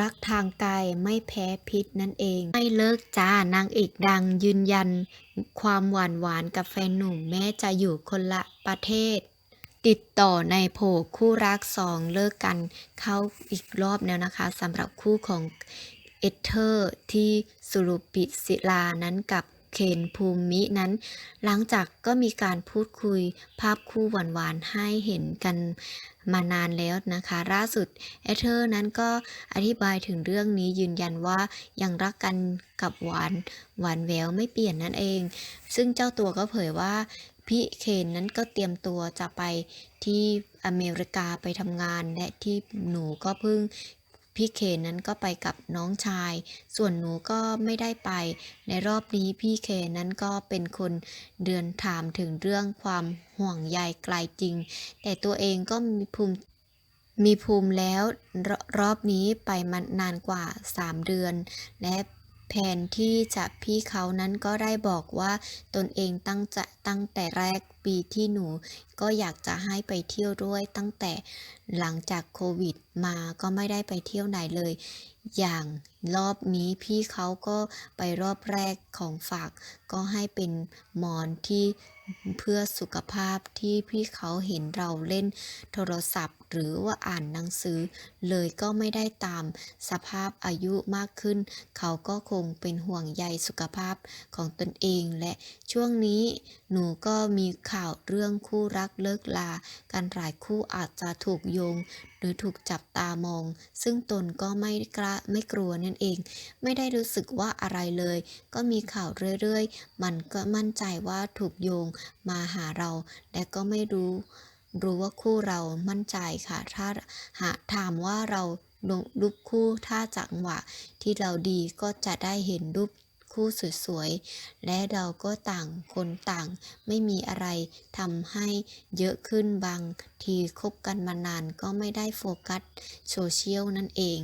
รักทางกายไม่แพ้พิษนั่นเอง ไม่เลิกจ้านางเอกดังยืนยัน ความหวานหวานกับแฟนหนุ่มแม้จะอยู่คนละประเทศ ติดต่อในโผคู่รักสองเลิกกันเข้าอีกรอบแล้วนะคะสำหรับคู่ของเอเธอร์ที่สุรุปิศิลานั้นกับ เคนภูมินั้น หลังจากก็มีการพูดคุยภาพคู่หวานๆให้เห็นกันมานานแล้วนะคะ ล่าสุดเอเธอร์นั้นก็อธิบายถึงเรื่องนี้ยืนยันว่ายังรักกันกับหวานหวานแววไม่เปลี่ยนนั่นเอง ซึ่งเจ้าตัวก็เผยว่าพี่เคนนั้นก็เตรียมตัวจะไปที่อเมริกาไปทำงานและที่หนูก็เพิ่ง พี่เคนนั้นก็ไปกับน้องชาย ส่วนหนูก็ไม่ได้ไป ในรอบนี้พี่เคนนั้นก็เป็นคนเดือนถามถึงเรื่องความห่วงใยไกลจริง แต่ตัวเองก็มีภูมิมีภูมิแล้วรรอบนี้ไปมานานกว่า 3 เดือน และแผนที่จะพี่เขานั้นก็ได้บอกว่าตนเองตั้งจะตั้งแต่แรก ปีที่หนูก็อยากจะให้ไปเที่ยวด้วยตั้งแต่หลังจากโควิดมาก็ไม่ได้ไปเที่ยวไหนเลย อย่างรอบนี้พี่เขาก็ไปรอบแรกของฝาก ก็ให้เป็นมอนที่เพื่อสุขภาพที่พี่เขาเห็นเราเล่นโทรศัพท์ หรือว่าอ่านหนังสือ เลยก็ไม่ได้ตามสภาพอายุมากขึ้น เขาก็คงเป็นห่วงใยสุขภาพของตนเองและช่วงนี้หนูก็มีข่าวข่าวเรื่องคู่รักเลิกลา กันหลายคู่อาจจะถูกโยง หรือถูกจับตามอง ซึ่งตนก็ไม่กล้าไม่กลัวนั่นเอง ไม่ได้รู้สึกว่าอะไรเลย ก็มีข่าวเรื่อยๆ มันก็มั่นใจว่าถูกโยงมาหาเรา และก็ไม่รู้ รู้ว่าคู่เรามั่นใจค่ะ ถ้าหากถามว่าเราลงรูปคู่ถ้าจังหวะที่เราดีก็จะได้เห็นรูป คู่สวยๆ และเราก็ต่างคนต่างไม่มีอะไรทำให้เยอะขึ้นบางทีคบกันมานานก็ไม่ได้โฟกัสโซเชียลนั่นเอง